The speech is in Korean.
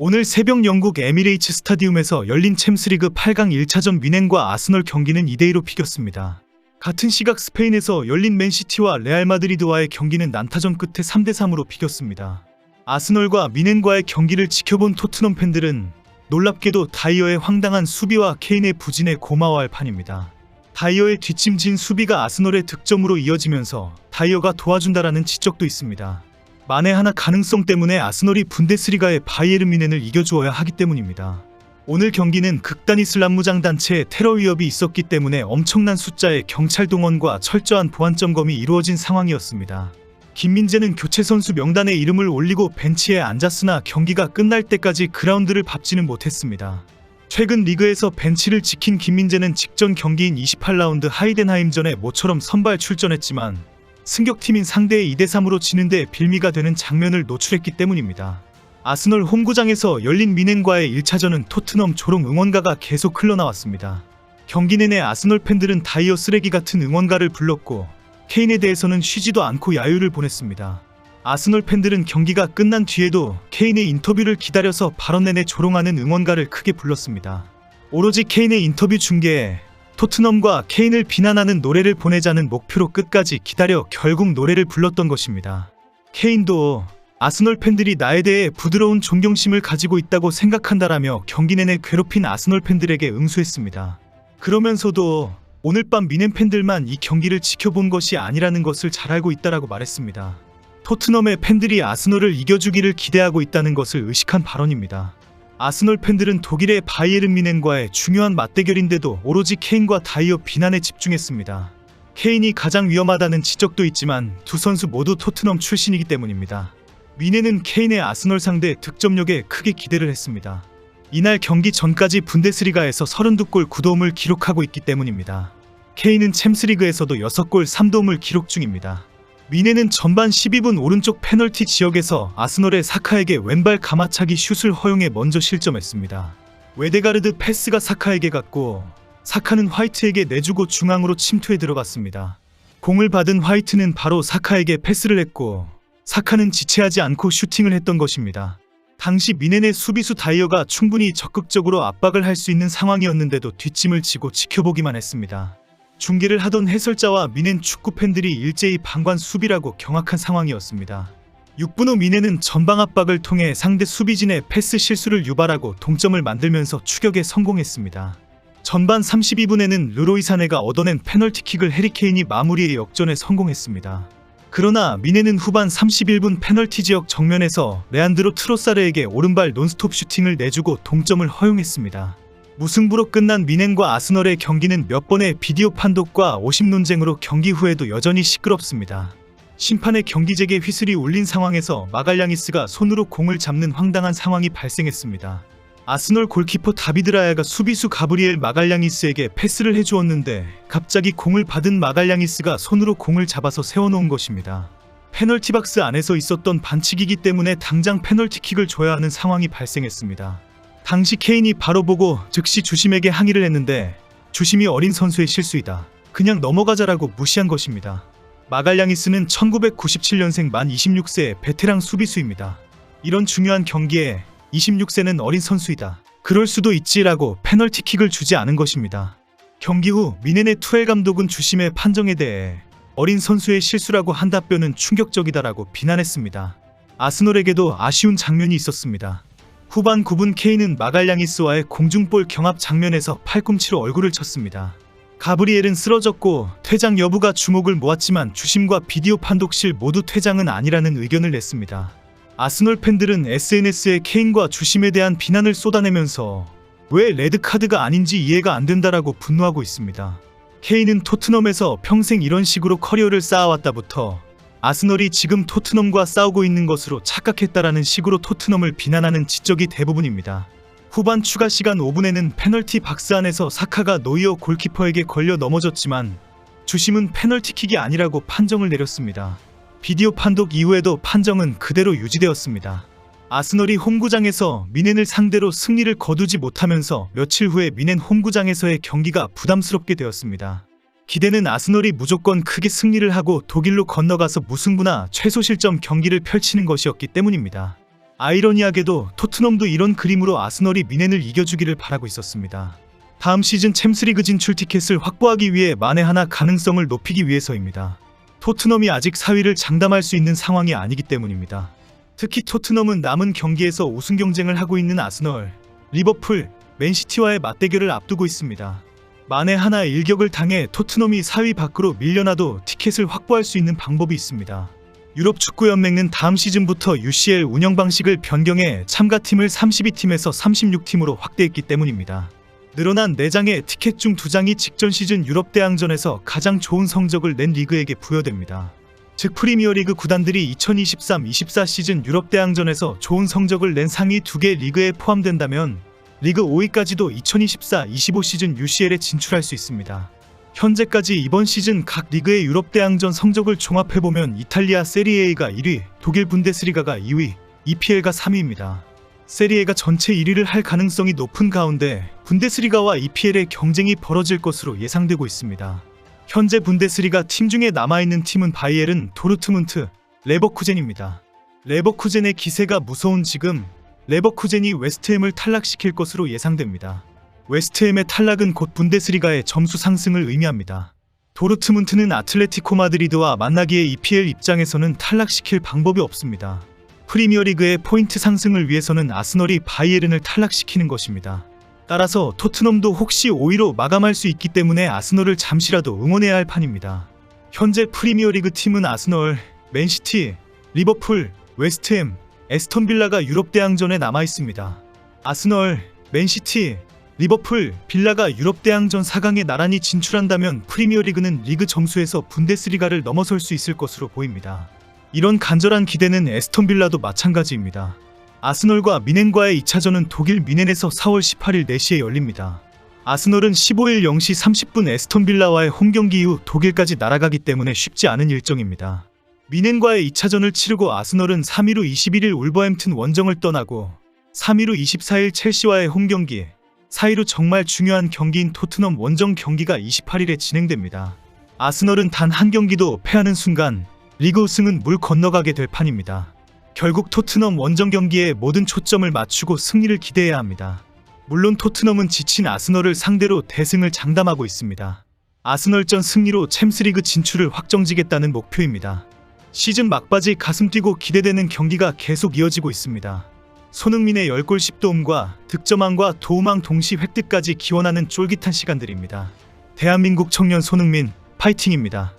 오늘 새벽 영국 에미레이츠 스타디움에서 열린 챔스리그 8강 1차전 미넨과 아스널 경기는 2대2로 비겼습니다. 같은 시각 스페인에서 열린 맨시티와 레알 마드리드와의 경기는 난타전 끝에 3대3으로 비겼습니다. 아스널과 미넨과의 경기를 지켜본 토트넘 팬들은 놀랍게도 다이어의 황당한 수비와 케인의 부진에 고마워할 판입니다. 다이어의 뒷짐진 수비가 아스널의 득점으로 이어지면서 다이어가 도와준다라는 지적도 있습니다. 만에 하나 가능성 때문에 아스널이 분데스리가의 바이에른 미넨을 이겨주어야 하기 때문입니다. 오늘 경기는 극단 이슬람 무장 단체의 테러 위협이 있었기 때문에 엄청난 숫자의 경찰 동원과 철저한 보안 점검이 이루어진 상황이었습니다. 김민재는 교체 선수 명단에 이름을 올리고 벤치에 앉았으나 경기가 끝날 때까지 그라운드를 밟지는 못했습니다. 최근 리그에서 벤치를 지킨 김민재는 직전 경기인 28라운드 하이덴하임전에 모처럼 선발 출전했지만 승격팀인 상대의 2대3으로 지는데 빌미가 되는 장면을 노출했기 때문입니다. 아스널 홈구장에서 열린 미넨과의 1차전은 토트넘 조롱 응원가가 계속 흘러나왔습니다. 경기 내내 아스널 팬들은 다이어 쓰레기 같은 응원가를 불렀고 케인에 대해서는 쉬지도 않고 야유를 보냈습니다. 아스널 팬들은 경기가 끝난 뒤에도 케인의 인터뷰를 기다려서 발언 내내 조롱하는 응원가를 크게 불렀습니다. 오로지 케인의 인터뷰 중계에 토트넘과 케인을 비난하는 노래를 보내자는 목표로 끝까지 기다려 결국 노래를 불렀던 것입니다. 케인도 아스널 팬들이 나에 대해 부드러운 존경심을 가지고 있다고 생각한다라며 경기 내내 괴롭힌 아스널 팬들에게 응수했습니다. 그러면서도 오늘 밤 미넨 팬들만 이 경기를 지켜본 것이 아니라는 것을 잘 알고 있다라고 말했습니다. 토트넘의 팬들이 아스널을 이겨주기를 기대하고 있다는 것을 의식한 발언입니다. 아스널 팬들은 독일의 바이에른 미넨과의 중요한 맞대결인데도 오로지 케인과 다이어 비난에 집중했습니다. 케인이 가장 위험하다는 지적도 있지만 두 선수 모두 토트넘 출신이기 때문입니다. 미넨은 케인의 아스널 상대 득점력에 크게 기대를 했습니다. 이날 경기 전까지 분데스리가에서 32골 9도움을 기록하고 있기 때문입니다. 케인은 챔스리그에서도 6골 3도움을 기록 중입니다. 미네는 전반 12분 오른쪽 페널티 지역에서 아스널의 사카에게 왼발 가마차기 슛을 허용해 먼저 실점했습니다. 웨데가르드 패스가 사카에게 갔고 사카는 화이트에게 내주고 중앙으로 침투해 들어갔습니다. 공을 받은 화이트는 바로 사카에게 패스를 했고 사카는 지체하지 않고 슈팅을 했던 것입니다. 당시 미넨의 수비수 다이어가 충분히 적극적으로 압박을 할 수 있는 상황이었는데도 뒷짐을 지고 지켜보기만 했습니다. 중계를 하던 해설자와 미넨 축구 팬들이 일제히 방관 수비라고 경악한 상황이었습니다. 6분 후 미넨은 전방 압박을 통해 상대 수비진의 패스 실수를 유발하고 동점을 만들면서 추격에 성공했습니다. 전반 32분에는 르로이 사네가 얻어낸 페널티킥을 해리케인이 마무리해 역전에 성공했습니다. 그러나 미네는 후반 31분 페널티 지역 정면에서 레안드로 트로사르에게 오른발 논스톱 슈팅을 내주고 동점을 허용했습니다. 무승부로 끝난 미넨과 아스널의 경기는 몇 번의 비디오 판독과 오심 논쟁으로 경기 후에도 여전히 시끄럽습니다. 심판의 경기 재개 휘슬이 울린 상황에서 마갈량이스가 손으로 공을 잡는 황당한 상황이 발생했습니다. 아스널 골키퍼 다비드라야가 수비수 가브리엘 마갈량이스에게 패스를 해주었는데 갑자기 공을 받은 마갈량이스가 손으로 공을 잡아서 세워놓은 것입니다. 페널티 박스 안에서 있었던 반칙이기 때문에 당장 페널티킥을 줘야 하는 상황이 발생했습니다. 당시 케인이 바로 보고 즉시 주심에게 항의를 했는데 주심이 어린 선수의 실수이다. 그냥 넘어가자라고 무시한 것입니다. 마갈량이스는 1997년생 만 26세의 베테랑 수비수입니다. 이런 중요한 경기에 26세는 어린 선수이다. 그럴 수도 있지라고 페널티킥을 주지 않은 것입니다. 경기 후 미네네 투엘 감독은 주심의 판정에 대해 어린 선수의 실수라고 한 답변은 충격적이다라고 비난했습니다. 아스널에게도 아쉬운 장면이 있었습니다. 후반 9분 케인은 마갈량이스와의 공중볼 경합 장면에서 팔꿈치로 얼굴을 쳤습니다. 가브리엘은 쓰러졌고 퇴장 여부가 주목을 모았지만 주심과 비디오 판독실 모두 퇴장은 아니라는 의견을 냈습니다. 아스널 팬들은 SNS에 케인과 주심에 대한 비난을 쏟아내면서 왜 레드카드가 아닌지 이해가 안 된다라고 분노하고 있습니다. 케인은 토트넘에서 평생 이런 식으로 커리어를 쌓아왔다부터 아스널이 지금 토트넘과 싸우고 있는 것으로 착각했다라는 식으로 토트넘을 비난하는 지적이 대부분입니다. 후반 추가 시간 5분에는 페널티 박스 안에서 사카가 노이어 골키퍼에게 걸려 넘어졌지만 주심은 페널티킥이 아니라고 판정을 내렸습니다. 비디오 판독 이후에도 판정은 그대로 유지되었습니다. 아스널이 홈구장에서 미넨을 상대로 승리를 거두지 못하면서 며칠 후에 미넨 홈구장에서의 경기가 부담스럽게 되었습니다. 기대는 아스널이 무조건 크게 승리를 하고 독일로 건너가서 무승부나 최소 실점 경기를 펼치는 것이었기 때문입니다. 아이러니하게도 토트넘도 이런 그림으로 아스널이 미넨을 이겨주기를 바라고 있었습니다. 다음 시즌 챔스리그 진출 티켓을 확보하기 위해 만에 하나 가능성을 높이기 위해서입니다. 토트넘이 아직 4위를 장담할 수 있는 상황이 아니기 때문입니다. 특히 토트넘은 남은 경기에서 우승 경쟁을 하고 있는 아스널, 리버풀, 맨시티와의 맞대결을 앞두고 있습니다. 만에 하나 일격을 당해 토트넘이 4위 밖으로 밀려나도 티켓을 확보할 수 있는 방법이 있습니다. 유럽 축구연맹은 다음 시즌부터 UCL 운영 방식을 변경해 참가팀을 32팀에서 36팀으로 확대했기 때문입니다. 늘어난 4장의 티켓 중 2장이 직전 시즌 유럽 대항전에서 가장 좋은 성적을 낸 리그에게 부여됩니다. 즉 프리미어리그 구단들이 2023-24 시즌 유럽 대항전에서 좋은 성적을 낸 상위 2개 리그에 포함된다면 리그 5위까지도 2024-25 시즌 UCL에 진출할 수 있습니다. 현재까지 이번 시즌 각 리그의 유럽 대항전 성적을 종합해보면 이탈리아 세리에가 1위, 독일 분데스리가가 2위, EPL가 3위입니다. 세리에가 전체 1위를 할 가능성이 높은 가운데 분데스리가와 EPL의 경쟁이 벌어질 것으로 예상되고 있습니다. 현재 분데스리가 팀 중에 남아있는 팀은 바이에른, 도르트문트, 레버쿠젠입니다. 레버쿠젠의 기세가 무서운 지금 레버쿠젠이 웨스트햄을 탈락시킬 것으로 예상됩니다. 웨스트햄의 탈락은 곧 분데스리가의 점수 상승을 의미합니다. 도르트문트는 아틀레티코 마드리드와 만나기에 EPL 입장에서는 탈락시킬 방법이 없습니다. 프리미어리그의 포인트 상승을 위해서는 아스널이 바이에른을 탈락시키는 것입니다. 따라서 토트넘도 혹시 5위로 마감할 수 있기 때문에 아스널을 잠시라도 응원해야 할 판입니다. 현재 프리미어리그 팀은 아스널, 맨시티, 리버풀, 웨스트햄, 에스턴 빌라가 유럽 대항전에 남아 있습니다. 아스널, 맨시티, 리버풀, 빌라가 유럽 대항전 4강에 나란히 진출한다면 프리미어리그는 리그 점수에서 분데스리가를 넘어설 수 있을 것으로 보입니다. 이런 간절한 기대는 에스턴 빌라도 마찬가지입니다. 아스널과 미넨과의 2차전은 독일 미넨에서 4월 18일 4시에 열립니다. 아스널은 15일 0시 30분 에스턴 빌라와의 홈 경기 이후 독일까지 날아가기 때문에 쉽지 않은 일정입니다. 미넨과의 2차전을 치르고 아스널은 3위로 21일 울버햄튼 원정을 떠나고 3위로 24일 첼시와의 홈 경기, 4위로 정말 중요한 경기인 토트넘 원정 경기가 28일에 진행됩니다. 아스널은 단 한 경기도 패하는 순간 리그 우승은 물 건너가게 될 판입니다. 결국 토트넘 원정 경기에 모든 초점을 맞추고 승리를 기대해야 합니다. 물론 토트넘은 지친 아스널을 상대로 대승을 장담하고 있습니다. 아스널전 승리로 챔스리그 진출을 확정지겠다는 목표입니다. 시즌 막바지 가슴 뛰고 기대되는 경기가 계속 이어지고 있습니다. 손흥민의 10골 10도움과 득점왕과 도움왕 동시 획득까지 기원하는 쫄깃한 시간들입니다. 대한민국 청년 손흥민 파이팅입니다.